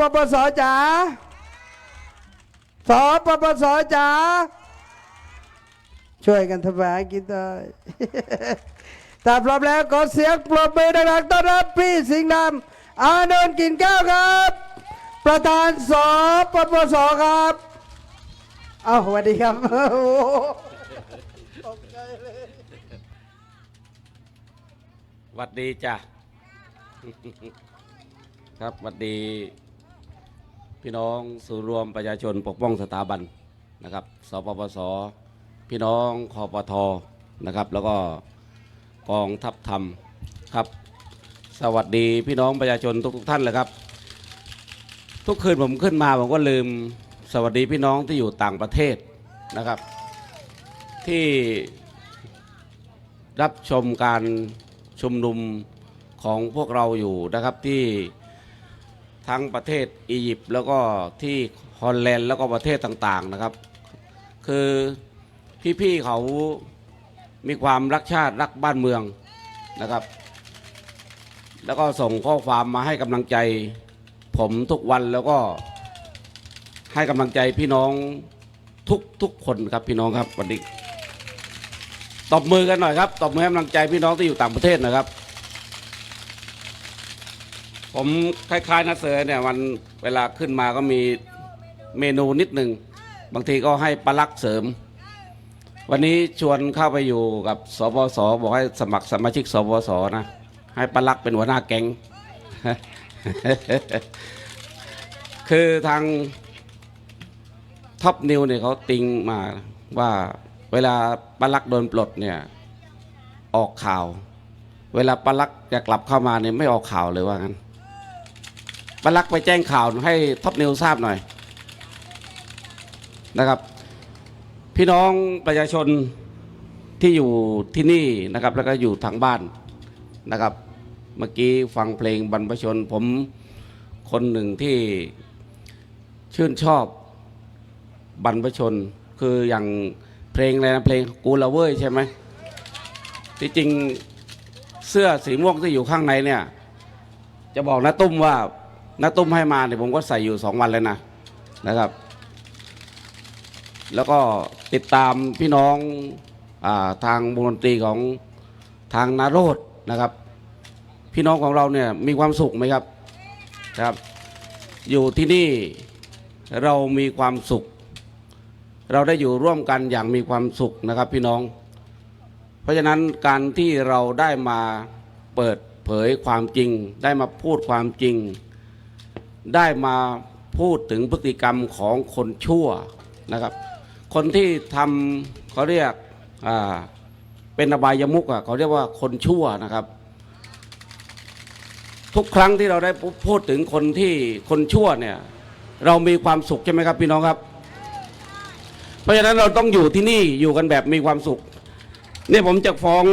ปปสจ๋าสปปสจ๋าช่วยกันทำมาหากินได้ถ้าพร้อมแล้วขอเสียงปรบมือดังๆต้อนรับพี่สิงห์ดำอานนท์กินแก้วครับ ประธานสปปสครับเอาสวัสดีครับโอ้โหหวัดดีจ้ะครับหวัดดี พี่น้องศูนรวมประชาชนปกป้องสถาบันนะครับ สปปส พี่น้องคอปทนะครับ แล้วก็กองทัพธรรมครับ สวัสดีพี่น้องประชาชนทุกๆท่านเลยครับ ทุกคืนผมขึ้นมาผมก็ลืมสวัสดีพี่น้องที่อยู่ต่างประเทศนะครับ ที่รับชมการชุมนุมของพวกเราอยู่นะครับที่ ทั้งประเทศอียิปต์แล้วก็ที่ฮอลแลนด์แล้วก็ประเทศต่างๆนะครับ คือพี่ๆเขามีความรักชาติรักบ้านเมืองนะครับ แล้วก็ส่งข้อความมาให้กำลังใจ ผมทุกวันแล้วก็ให้กำลังใจพี่น้องทุกๆคนครับพี่น้องครับวันนี้ตบมือกันหน่อยครับตบมือให้กำลังใจพี่น้องที่อยู่ต่างประเทศนะครับ ผมคล้ายๆนัดเสือเนี่ยวันเวลาขึ้นมาก็มีเมนูนิดหนึ่งบางทีก็ให้ปลาลักเสริม วันนี้ชวนเข้าไปอยู่กับสบสบอกให้สมัครสมาชิกสบสนะให้ปลาลักเป็นหัวหน้าแก๊งคือทางท็อปนิวเนี่ยเขาติงมาว่าเวลาปลาลักโดนปลดเนี่ยออกข่าว เวลาปลาลักจะกลับเข้ามาเนี่ยไม่ออกข่าวเลยว่างั้น ปลาลักไปแจ้งข่าวให้ท็อปนิวทราบหน่อยนะครับ พี่น้องประชาชนที่อยู่ที่นี่นะครับ แล้วก็อยู่ทางบ้านนะครับ เมื่อกี้ฟังเพลงบรรพชน ผมคนหนึ่งที่ชื่นชอบบรรพชน คืออย่างเพลงอะไรนะเพลงกูละเว้ยใช่ไหมที่จริงเสื้อสีม่วงที่อยู่ข้างในเนี่ย จะบอกนะตุ้มว่า นะตุ้มให้มาเนี่ยผมก็ใส่อยู่สองวันเลยนะนะครับ แล้วก็ติดตามพี่น้องอาทางวงดนตรีของทางนาโรดนะครับ พี่น้องของเราเนี่ยมีความสุขไหมครับครับ อยู่ที่นี่เรามีความสุข เราได้อยู่ร่วมกันอย่างมีความสุขนะครับพี่น้อง เพราะฉะนั้นการที่เราได้มาเปิดเผยความจริง ได้มาพูดความจริง ได้มาพูดถึงพฤติกรรมของคนชั่วนะครับ คนที่ทำเขาเรียกเป็นอบายมุกอะเขาเรียกว่าคนชั่วนะครับ ทุกครั้งที่เราได้พูดถึงคนที่คนชั่วเนี่ย เรามีความสุขใช่ไหมครับพี่น้องครับ เพราะฉะนั้นเราต้องอยู่ที่นี่อยู่กันแบบมีความสุขเนี่ยผมจะฟ้อง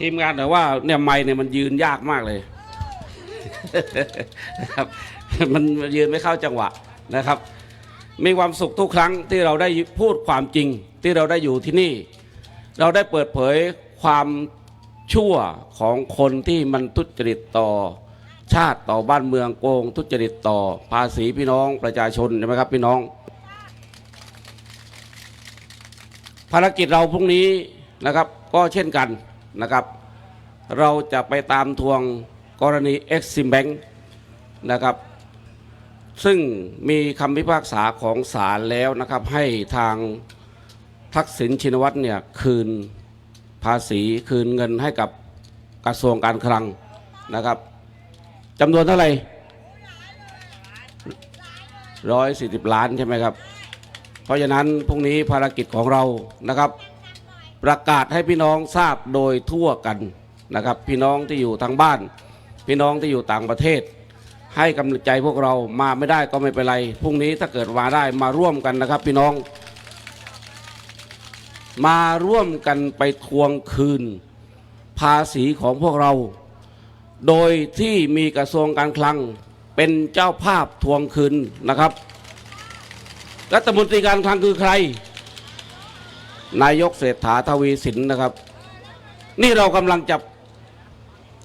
ทีมงานแต่ว่าเนี่ยไม้เนี่ยมันยืนยากมากเลย นะครับมันยืนไม่เข้าจังหวะนะครับ มีความสุขทุกครั้งที่เราได้พูดความจริงที่เราได้อยู่ที่นี่ เราได้เปิดเผยความชั่วของคนที่มันทุจริตต่อชาติต่อบ้านเมืองโกง ทุจริตต่อภาษีพี่น้องประชาชนใช่ไหมครับพี่น้อง ภารกิจเราพรุ่งนี้นะครับก็เช่นกันนะครับ เราจะไปตามทวง กรณี Exim Bank นะครับ ซึ่งมีคำพิพากษาของศาลแล้วนะครับ ให้ทางทักษิณชินวัตรเนี่ยคืนภาษีคืนเงินให้กับกระทรวงการคลังนะครับจำนวนเท่าไหร่ร้อยสี่สิบล้านใช่ไหมครับ เพราะฉะนั้นพรุ่งนี้ภารกิจของเรานะครับ ประกาศให้พี่น้องทราบโดยทั่วกันนะครับ พี่น้องที่อยู่ทางบ้าน พี่น้องที่อยู่ต่างประเทศ ให้กำลังใจพวกเรามาไม่ได้ก็ไม่เป็นไรพรุ่งนี้ถ้าเกิดมาได้มาร่วมกันนะครับ พี่น้อง มาร่วมกันไปทวงคืน ภาษีของพวกเรา โดยที่มีกระทรวงการคลังเป็นเจ้าภาพทวงคืนนะครับ รัฐมนตรีการคลังคือใคร นายกเศรษฐาทวีสินนะครับ นี่เรากำลังจะ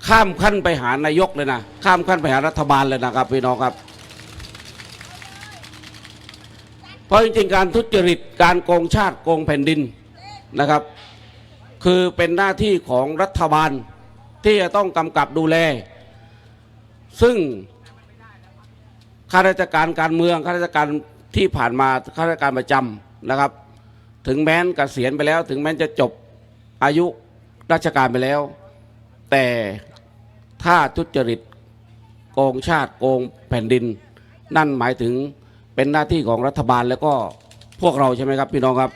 ข้ามขั้นไปหานายกเลยนะ ข้ามขั้นไปหารัฐบาลเลยนะครับพี่น้องครับเพราะจริงๆการทุจริตการโกงชาติโกงแผ่นดินนะครับ คือเป็นหน้าที่ของรัฐบาลที่จะต้องกำกับดูแล ซึ่งข้าราชการการเมืองข้าราชการที่ผ่านมาข้าราชการประจำนะครับ ถึงแม้นเกษียณไปแล้ว ถึงแม้นจะจบอายุราชการไปแล้ว แต่ ถ้าทุจริตโกงชาติโกงแผ่นดิน นั่นหมายถึงเป็นหน้าที่ของรัฐบาลแล้วก็พวกเราใช่ไหมครับพี่น้องครับ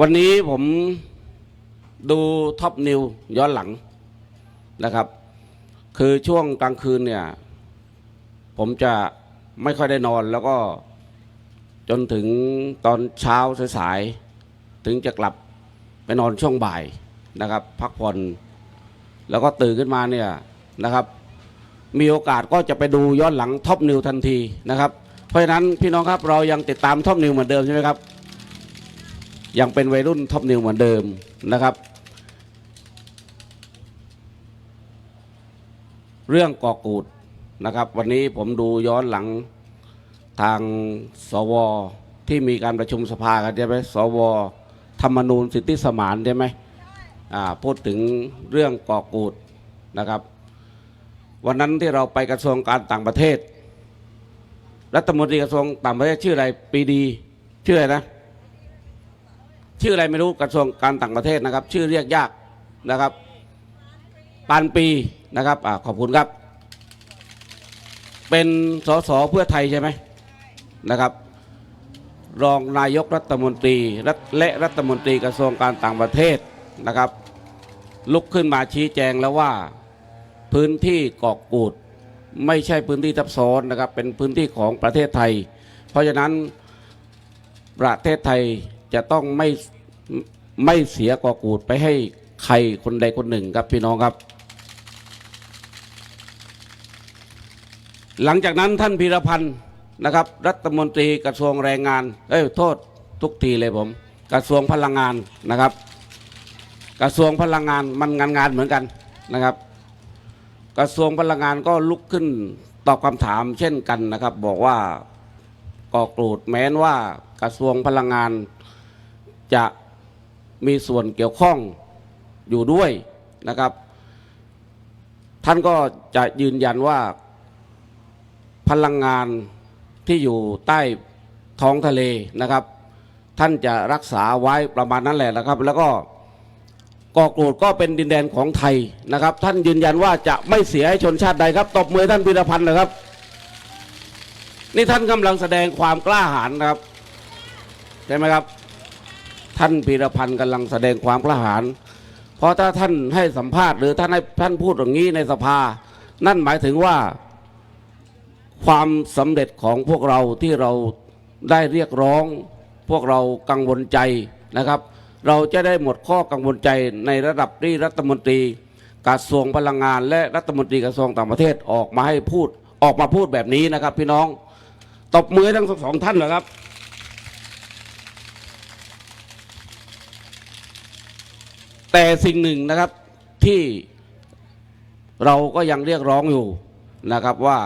วันนี้ผมดูท็อปนิวย้อนหลังนะครับ คือช่วงกลางคืนเนี่ย ผมจะไม่ค่อยได้นอนแล้วก็จนถึงตอนเช้าสายๆถึงจะกลับ ไปนอนช่วงบ่ายนะครับ พักผ่อนแล้วก็ตื่นขึ้นมาเนี่ยนะครับ มีโอกาสก็จะไปดูย้อนหลังท็อปนิวทันทีนะครับ เพราะฉะนั้นพี่น้องครับเรายังติดตามท็อปนิวเหมือนเดิมใช่ไหมครับยังเป็นวัยรุ่นท็อปนิวเหมือนเดิมนะครับ เรื่องกอกูดนะครับ วันนี้ผมดูย้อนหลังทางสวที่มีการประชุมสภากันใช่ไหมสว ธรรมนูญสิทธิสมานใช่ไหมอาพูดถึงเรื่องก่อกูดนะครับ วันนั้นที่เราไปกระทรวงการต่างประเทศ รัฐมนตรีกระทรวงต่างประเทศชื่ออะไรปีดี ชื่ออะไรนะ ชื่ออะไรไม่รู้กระทรวงการต่างประเทศนะครับ ชื่อเรียกยากนะครับปานปีนะครับอาขอบคุณครับ เป็นสสเพื่อไทยใช่ไหมนะครับ รองนายกรัฐมนตรีและรัฐมนตรีกระทรวงการต่างประเทศนะครับ ลุกขึ้นมาชี้แจงแล้วว่าพื้นที่เกาะกูดไม่ใช่พื้นที่ทับซ้อนนะครับ เป็นพื้นที่ของประเทศไทย เพราะฉะนั้นประเทศไทยจะต้องไม่ไม่เสียเกอกูดไปให้ใครคนใดคนหนึ่งครับพี่น้องครับ หลังจากนั้นท่านพีรพันธ์ นะครับ รัฐมนตรีกระทรวงแรงงานเอ้ยโทษทุกทีเลยผม กระทรวงพลังงานนะครับ กระทรวงพลังงานมันงานงานเหมือนกันนะครับ กระทรวงพลังงานก็ลุกขึ้นตอบคำถามเช่นกันนะครับ บอกว่าก่อกรูดแม้นว่ากระทรวงพลังงานจะมีส่วนเกี่ยวข้องอยู่ด้วยนะครับ ท่านก็จะยืนยันว่าพลังงาน ที่อยู่ใต้ท้องทะเลนะครับ ท่านจะรักษาไว้ประมาณนั้นแหละนะครับ แล้วก็ก่อกรูดก็เป็นดินแดนของไทยนะครับ ท่านยืนยันว่าจะไม่เสียให้ชนชาติใดครับตบมือท่านพิรพันธ์นะครับ นี่ท่านกำลังแสดงความกล้าหาญครับใช่ไหมครับ ท่านพีรพันธ์กำลังแสดงความกล้าหาญเพราะถ้าท่านให้สัมภาษณ์หรือท่านให้ท่านพูดอย่างนี้ในสภา นั่นหมายถึงว่า ความสำเร็จของพวกเราที่เราได้เรียกร้อง พวกเรากังวลใจนะครับ เราจะได้หมดข้อกังวลใจในระดับที่รัฐมนตรีกระทรวงพลังงาน และรัฐมนตรีกระทรวงต่างประเทศออกมาให้พูดออกมาพูดแบบนี้นะครับ พี่น้องตบมือทั้งสองท่านเหรอครับ แต่สิ่งหนึ่งนะครับที่เราก็ยังเรียกร้องอยู่นะครับว่า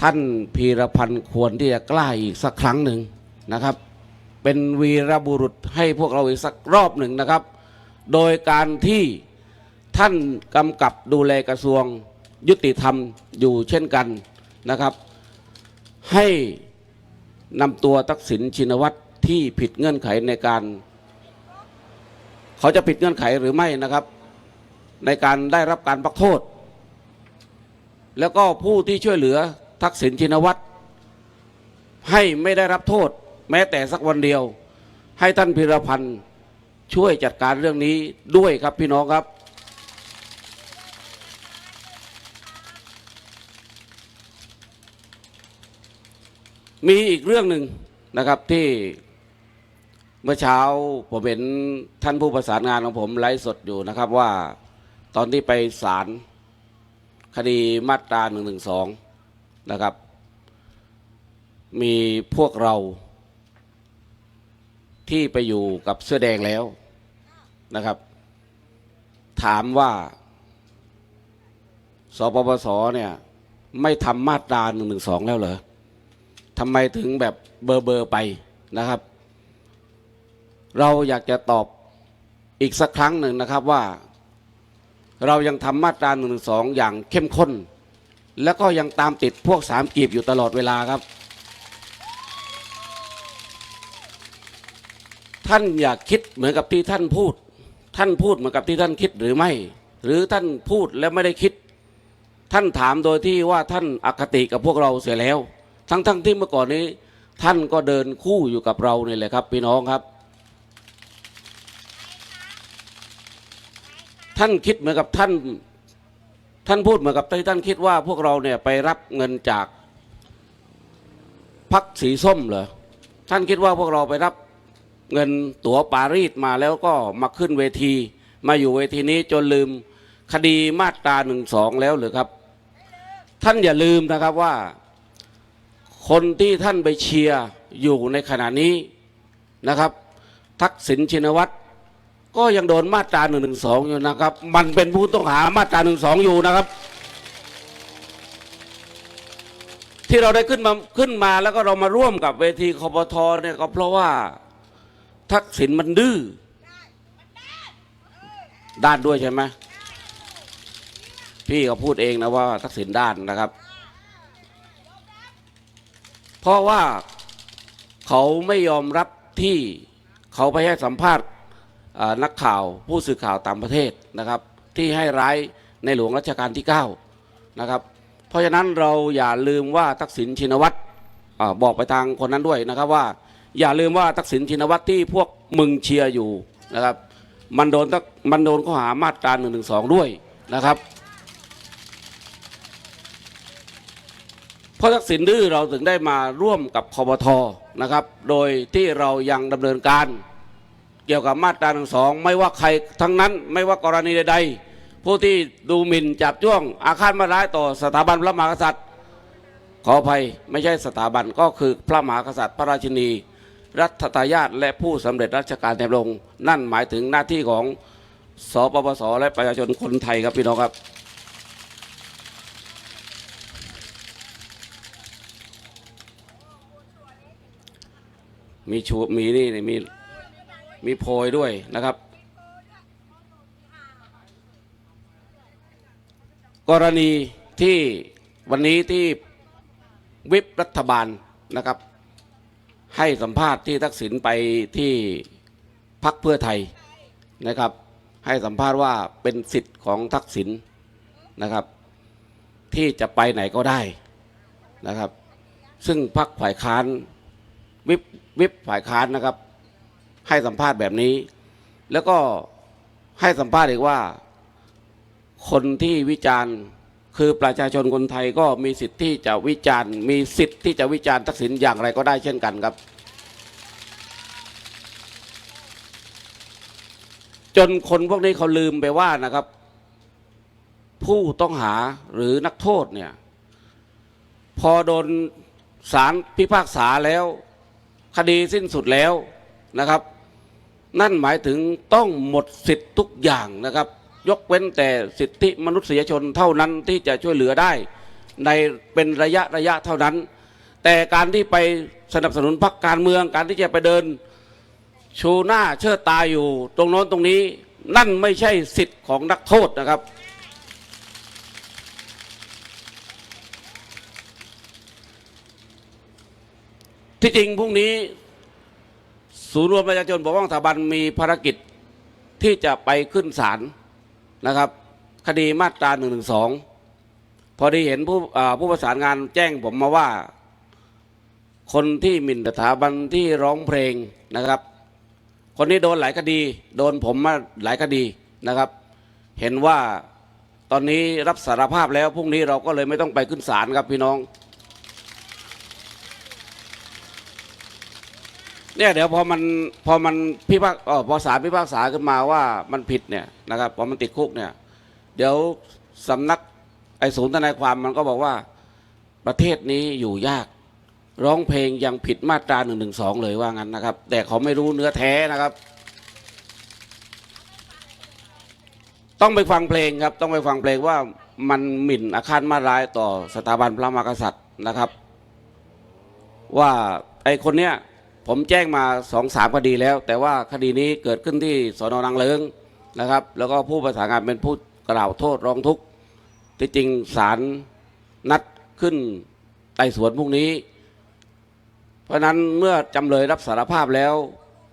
ท่านพีรพันธ์ควรที่จะกล้าอีกสักครั้งหนึ่งนะครับ เป็นวีรบุรุษให้พวกเราอีกสักรอบหนึ่งนะครับ โดยการที่ท่านกำกับดูแลกระทรวงยุติธรรมอยู่เช่นกันนะครับ ให้นำตัวทักษิณชินวัตรที่ผิดเงื่อนไขในการ เขาจะผิดเงื่อนไขหรือไม่นะครับ ในการได้รับการพักโทษ แล้วก็ผู้ที่ช่วยเหลือ ทักษิณชินวัตรให้ไม่ได้รับโทษ แม้แต่สักวันเดียว ให้ท่านพิรพันธ์ช่วยจัดการเรื่องนี้ด้วยครับพี่น้องครับ มีอีกเรื่องหนึ่งนะครับที่เมื่อเช้าผมเห็นท่านผู้ประสานงานของผมไลฟ์สดอยู่นะครับว่าตอนที่ไปศาลคดีมาตรา1นึ นะครับ มีพวกเราที่ไปอยู่กับเสื้อแดงแล้วนะครับ ถามว่าสปปสเนี่ยไม่ทำมาตราหนึ่งหนึ่งสองแล้วเหรอทำไมถึงแบบเบอร์เบอร์ไปนะครับ เราอยากจะตอบอีกสักครั้งหนึ่งนะครับว่า เรายังทำมาตราหนึ่งสองอย่างเข้มข้น แล้วก็ยังตามติดพวกสามกีบอยู่ตลอดเวลาครับ ท่านอยากคิดเหมือนกับที่ท่านพูด ท่านพูดเหมือนกับที่ท่านคิดหรือไม่ หรือท่านพูดแล้วไม่ได้คิด ท่านถามโดยที่ว่าท่านอคติกับพวกเราเสียแล้ว ทั้งๆทที่เมื่อก่อนนี้ ท่านก็เดินคู่อยู่กับเรานี่แหละครับ พี่น้องครับ ท่านคิดเหมือนกับท่าน ท่านพูดเหมือนกับที่ท่านคิดว่าพวกเราเนี่ยไปรับเงินจากพักสีส้มเหรอท่านคิดว่าพวกเราไปรับเงินตั๋วปารีสมาแล้วก็มาขึ้นเวที มาอยู่เวทีนี้จนลืมคดีมาตราหนึ่งสองแล้วหรือครับ ท่านอย่าลืมนะครับว่า คนที่ท่านไปเชียร์อยู่ในขณะนี้นะครับ ทักษิณชินวัตร ก็ยังโดนมาตราหนึ่งหนึ่งสองอยู่นะครับ มันเป็นผู้ต้องหามาตราหนึ่งสองอยู่นะครับ ที่เราได้ขึ้นมาขึ้นมาแล้วก็เรามาร่วมกับเวทีคอปทเนี่ยก็เพราะว่าทักษิณมันดื้อด้านด้วยใช่ไหมพี่ก็พูดเองนะว่าทักษิณด้านนะครับ เพราะว่าเขาไม่ยอมรับที่เขาไปให้สัมภาษณ์ นักข่าวผู้สื่อข่าวต่างประเทศนะครับ ที่ให้ร้ายในหลวงรัชกาลที่ 9 นะครับ เพราะฉะนั้นเราอย่าลืมว่าทักษิณชินวัตรบอกไปทางคนนั้นด้วยนะครับว่า อย่าลืมว่าทักษิณชินวัตรที่พวกมึงเชียร์อยู่นะครับ มันโดนมันโดนข้อหามาตรา1นึด้วยนะครับเพราะทักษิณดื้อเราถึงได้มาร่วมกับคอปทนะครับ โดยที่เรายังดำเนินการ เกี่ยวกับมาตราหนึ่งสองไม่ว่าใครทั้งนั้นไม่ว่ากรณีใดๆผู้ที่ดูหมิ่นจับจ้วง อาฆาตมาร้ายต่อสถาบันพระมหากษัตริย์ ขออภัยไม่ใช่สถาบันก็คือพระมหากษัตริย์พระราชินี รัฐทายาทและผู้สำเร็จราชการแทนพระองค์นั่นหมายถึงหน้าที่ของสปปสและประชาชนคนไทยครับพี่น้องครับมีชูมีนี่นี่มี มีโพยด้วยนะครับ กรณีที่วันนี้ที่วิปรัฐบาลนะครับ ให้สัมภาษณ์ที่ทักษิณไปที่พักเพื่อไทยนะครับ ให้สัมภาษณ์ว่าเป็นสิทธิ์ของทักษิณนะครับ ที่จะไปไหนก็ได้นะครับ ซึ่งพักฝ่ายค้านวิปวิปฝ่ายค้านนะครับ ให้สัมภาษณ์แบบนี้ แล้วก็ให้สัมภาษณ์อีกว่า คนที่วิจารณ์คือประชาชนคนไทยก็มีสิทธิ์ที่จะวิจารณ์ มีสิทธิ์ที่จะวิจารณ์ทักษิณอย่างไรก็ได้เช่นกันครับ จนคนพวกนี้เขาลืมไปว่านะครับ ผู้ต้องหาหรือนักโทษเนี่ย พอโดนศาลพิพากษาแล้ว คดีสิ้นสุดแล้ว นะครับ นั่นหมายถึงต้องหมดสิทธิ์ทุกอย่างนะครับ ยกเว้นแต่สิทธิมนุษยชนเท่านั้นที่จะช่วยเหลือได้ ในเป็นระยะระยะเท่านั้น แต่การที่ไปสนับสนุนพรรคการเมือง การที่จะไปเดินชูหน้าเชิดตาอยู่ ตรงโน้นตรงนี้นั่นไม่ใช่สิทธิ์ของนักโทษนะครับ ที่จริงพรุ่งนี้ ศูนย์รวมประชาชนปกป้องสถาบันมีภารกิจที่จะไปขึ้นศาลนะครับ คดีมาตรา1นึพอดีเห็นผู้ผู้ประสานงานแจ้งผมมาว่า คนที่หมิ่นสถาบันที่ร้องเพลงนะครับ คนนี้โดนหลายคดี โดนผมมาหลายคดีนะครับ เห็นว่าตอนนี้รับสารภาพแล้วพรุ่งนี้เราก็เลยไม่ต้องไปขึ้นศาลครับพี่น้อง เนี่ยเดี๋ยวพอมันพอมันพิพากเออพอศาลพิพากษาขึ้นมาว่ามันผิดเนี่ยนะครับพอมันติดคุกเนี่ย เดี๋ยวสำนักไอ้ศูนย์ทนายความมันก็บอกว่าประเทศนี้อยู่ยาก ร้องเพลงยังผิดมาตรา1นึเลยว่างั้นนะครับ แต่เขาไม่รู้เนื้อแท้นะครับ ต้องไปฟังเพลงครับ ต้องไปฟังเพลงว่ามันหมิ่นอาฆาตมาร้ายต่อสถาบันพระมหากษัตริย์นะครับ ว่าไอ้คนเนี้ย ผมแจ้งมาสองสามคดีแล้ว แต่ว่าคดีนี้เกิดขึ้นที่สอนอนังเลิงนะครับ แล้วก็ผู้ประสานงานเป็นผู้กล่าวโทษร้องทุกข์ที่จริงศาลนัดขึ้นไต่สวนพรุ่งนี้ เพราะฉะนั้นเมื่อจำเลยรับสารภาพแล้ว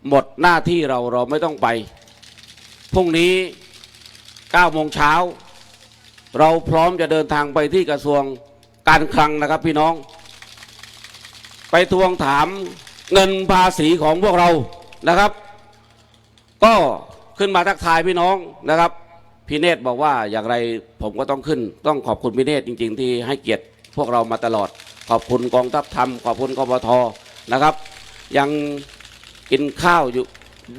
หมดหน้าที่เราเราไม่ต้องไปพรุ่งนี้9โมงเช้า เราพร้อมจะเดินทางไปที่กระทรวงการคลังนะครับพี่น้อง ไปทวงถาม เงินภาษีของพวกเรานะครับ ก็ขึ้นมาทักทายพี่น้องนะครับพี่เนตรบอกว่าอย่างไรผมก็ต้องขึ้น ต้องขอบคุณพี่เนตรจริง ๆ ที่ให้เกียรติพวกเรามาตลอด ขอบคุณกองทัพธรรมขอบคุณกบทนะครับ ยังกินข้าวอยู่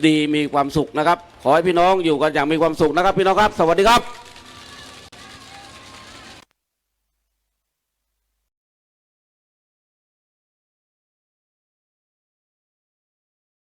ดีมีความสุขนะครับ ขอให้พี่น้องอยู่กันอย่างมีความสุขนะครับ พี่น้องครับ สวัสดีครับ